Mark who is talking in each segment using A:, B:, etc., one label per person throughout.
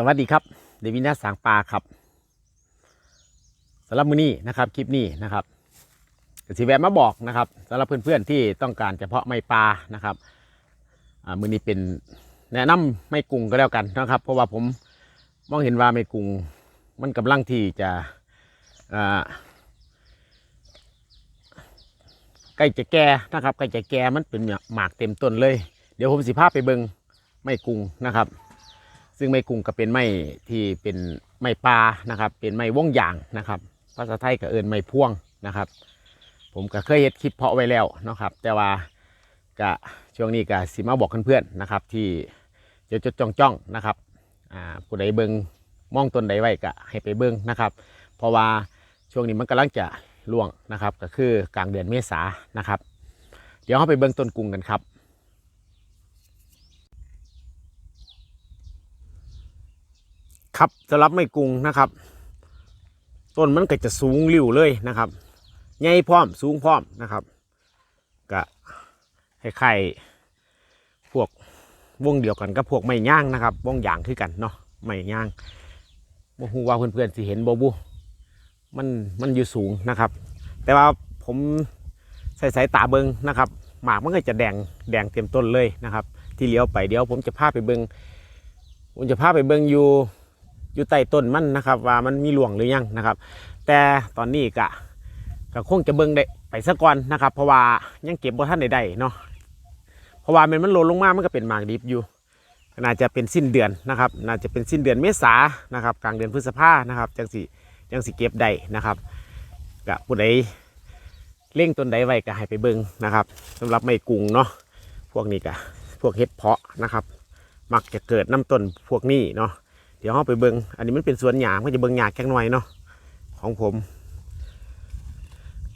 A: สวัสดีครับเดวินาสางปลาครับสำหรับมือนี้นะครับคลิปนี้นะครับสิแวะมาบอกนะครับสำหรับเพื่อนๆที่ต้องการเฉพาะไม้ปลานะครับมือนี้เป็นแนะนำไม้กุ้งก็แล้วกันนะครับ เพราะว่าผมมองเห็นว่าไม้กุ้งมันกำลังที่จะใกล้จะแก่นะครับใกล้จะแก่มันเป็นหมากเต็มต้นเลย เดี๋ยวผมสิพาพไปเบิงไม้กุ้งนะครับ ซึ่งไม้กุ้งก็เป็นไม้ที่เป็นไม้ปลานะครับ เป็นไม้ว่องยางนะครับ ภาษาไทยก็เอินไม้พ่วงนะครับ ผมก็เคยเฮ็ดคลิปเพาะไว้แล้วนะครับ แต่ว่าก็ช่วงนี้ก็สิมาบอกเพื่อนๆนะครับ ที่จดจดจ้องจ้องๆนะครับผู้ใดเบิงมองต้นใดไว้ก็ให้ไปเบิงนะครับ เพราะว่าช่วงนี้มันกำลังจะล่วงนะครับ ก็คือกลางเดือนเมษานะครับ เดี๋ยวเราไปเบิงต้นกุ้งกันครับ ครับสำหรับไม่กรุงนะครับ ต้นมันก็จะสูงริ้วเลยนะครับใหญ่พร้อมสูงพร้อมนะครับก็คล้ายๆพวกวงเดียวกันกับพวกไม้ย่างนะครับวงยางคือกันเนาะไม้ย่างบ่ฮู้ว่าเพื่อนๆสิเห็นบ่บุมันมันอยู่สูงนะครับ แต่ว่าผมใส่สายตาเบิงนะครับหมากมันก็จะแดงแดงเต็มต้นเลยนะครับ ที่เลี้ยวไปเดี๋ยวผมจะพาไปเบิงผมจะพาไปเบิงอยู่ อยู่ใต้ต้นมันนะครับ ว่ามันมีหลวงหรือยังนะครับ แต่ตอนนี้กะก็คงจะเบิ่งได้ไปสักก่อนนะครับ เพราะว่ายังเก็บบ่ท่านใดๆเนาะเพราะว่ามันมันหล่นลงมามันก็เป็นหมากดิบอยู่น่าจะเป็นสิ้นเดือนนะครับ น่าจะเป็นสิ้นเดือนเมษานะครับ กลางเดือนพฤษภานะครับจังสิจังสิเก็บได้นะครับกะผู้ใดเล่งต้นใดไว้ก็ให้ไปเบิ่งนะครับสำหรับไม้กุ้งเนาะพวกนี้กะพวกเห็ดเพาะนะครับ มักจะเกิดน้ำต้นพวกนี้เนาะ เดี๋ยวเราไปเบิงอันนี้มันเป็นสวนหยางก็จะเบิงหยางแค่หน่อยเนาะของผม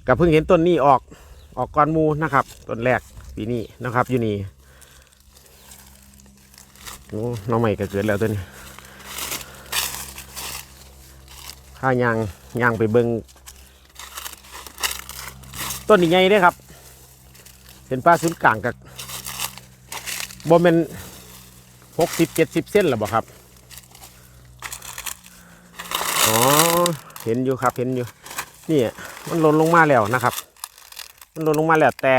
A: กับเพิ่งเห็นต้นนี้ออกออกก้อนมูนะครับต้นแรกปีนี้นะครับ อยู่นี่โอ้น้องใหม่ก็เกิดแล้วตัวนี้ข้ายางยางไปเบิงต้นนี้ไงเด้ครับ เป็นป้าศูนย์กลางกับบ่เป็นหกสิบเจ็ดสิบเส้นหรือเปล่าครับ อ๋อ เห็นอยู่ครับเห็นอยู่ นี่มันหล่นลงมาแล้วนะครับ มันหล่นลงมาแล้วแต่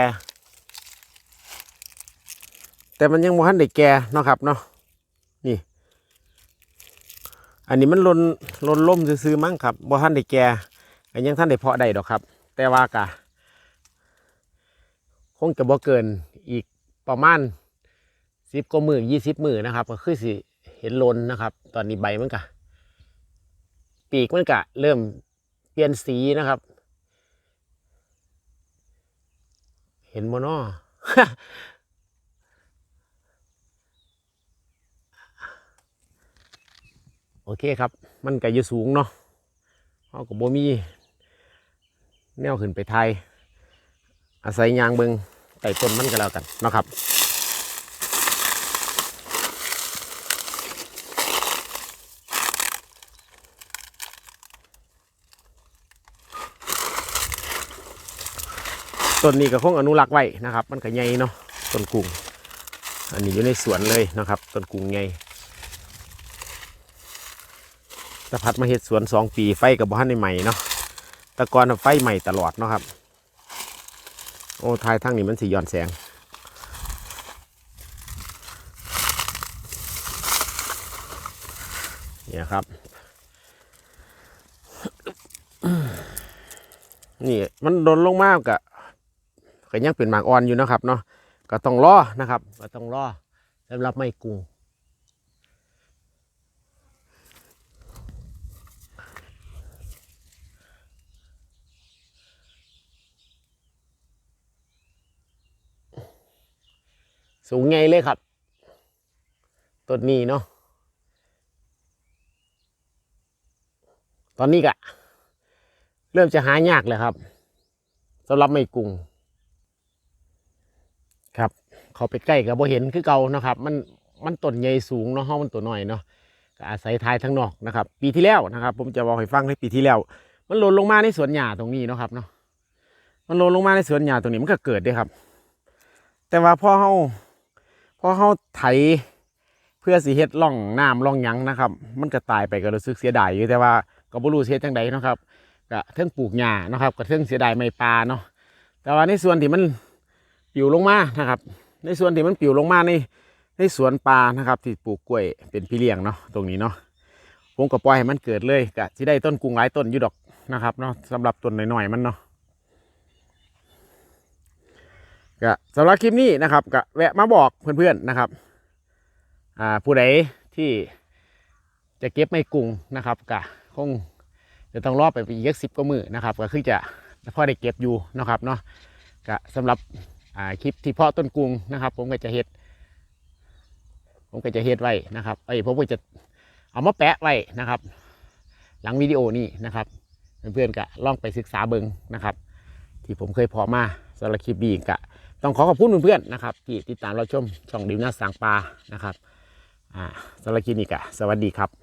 A: แต่มันยังบ่ทันได้แก่เนาะครับเนาะ นี่ อันนี้มันหล่นหล่นล่มซื้อมั้งครับบ่ทันได้แก่ก็ยังท่านได้เพาะได้ดอกครับ แต่ว่ากะคงจะบ่เกินอีกประมาณสิบกว่ามือยี่สิบมือนะครับ ก็คือสิเห็นหลนนะครับ ตอนนี้ใบมันกะ ปีกมันกะเริ่มเปลี่ยนสีนะครับ เห็นโมนอโอเคครับ มันก็อยู่สูงเนาะเขาก็บ่มี แนวขึ้นไปไทย อาศัยยางเบิงไต่ต้นมันก็แล้วกันเนาะครับ ต้นนี้ก็คงอนุรักษ์ไว้นะครับ มันก็ใหญ่เนาะต้นกุ้งอันนี้อยู่ในสวนเลยนะครับต้นกุ้งใหญ่ตะพัดมาเฮ็ดสวนสองปีไฟกับบ้านในใหม่เนาะตะกอนไฟใหม่ตลอดเนาะครับ โอ้ทายทั้งนี้มันสีย้อนแสงเนี่ยครับ นี่มันโดนลงมากกะ ก็ยังเป็นหมากอ่อนอยู่นะครับเนาะก็ต้องรอนะครับ ก็ต้องรอสำหรับไม้กุ้งสูงไงเลยครับต้นนี้เนาะตอนนี้กะเริ่มจะหายากเลยครับสำหรับไม่กุ้ง ครับ เขาไปใกล้กับบ่เห็นคือเก่านะครับ มันมันต้นใหญ่สูงเนาะห้องมันตัวน้อยเนาะก็อาศัยทายทั้งนอกนะครับ ปีที่แล้วนะครับ ผมจะบอกให้ฟังในปีที่แล้ว มันหล่นลงมาในสวนหญ้าตรงนี้เนาะครับเนาะมันหล่นลงมาในสวนหญ้าตรงนี้มันก็เกิดด้วยครับ แต่ว่าพอเฮาพอเฮาไถเพื่อสิเฮ็ดล่องน้ำล่องยังนะครับ มันก็ตายไปก็รู้สึกเสียดายอยู่แต่ว่าก็บ่รู้สิเฮ็ดจังใดเนาะครับก็เทิงปลูกหญ้าเนาะครับก็เทิงเสียดายไม้ปลาเนาะแต่ว่าในส่วนที่มัน ปิวลงมานะครับ ในส่วนที่มันปิวลงมาในในสวนปลานะครับ ที่ปลูกกล้วยเป็นพี่เลี้ยงเนาะตรงนี้เนาะผมก็ปล่อยให้มันเกิดเลยก็สิได้ต้นกุ้งหลายต้นอยู่ดอกนะครับเนาะสำหรับต้นน้อยๆมันเนาะก็สำหรับคลิปนี้นะครับก็แวะมาบอกเพื่อนๆนะครับอ่าผู้ใดที่จะเก็บไม่กุ้งนะครับก็คงจะต้องรอบไปอีกสิบกว่ามือนะครับ ก็คือจะพอได้เก็บอยู่นะครับเนาะก็สำหรับ คลิปที่เพาะต้นกุ้งนะครับ ผมก็จะเฮ็ดผมก็จะเฮ็ดไว้นะครับเอ้ผมก็จะเอามาแปะไว้นะครับ หลังวิดีโอนี้นะครับ เพื่อนๆก็ลองไปศึกษาเบิงนะครับ ที่ผมเคยเพอมาสำหรับคลิปดีกะต้องขอขอบคุณเพื่อนๆนะครับ ที่ติดตามเราชมช่องดิวนาสางปลานะครับอ่าสำหรับคลิปนี้กะสวัสดีครับ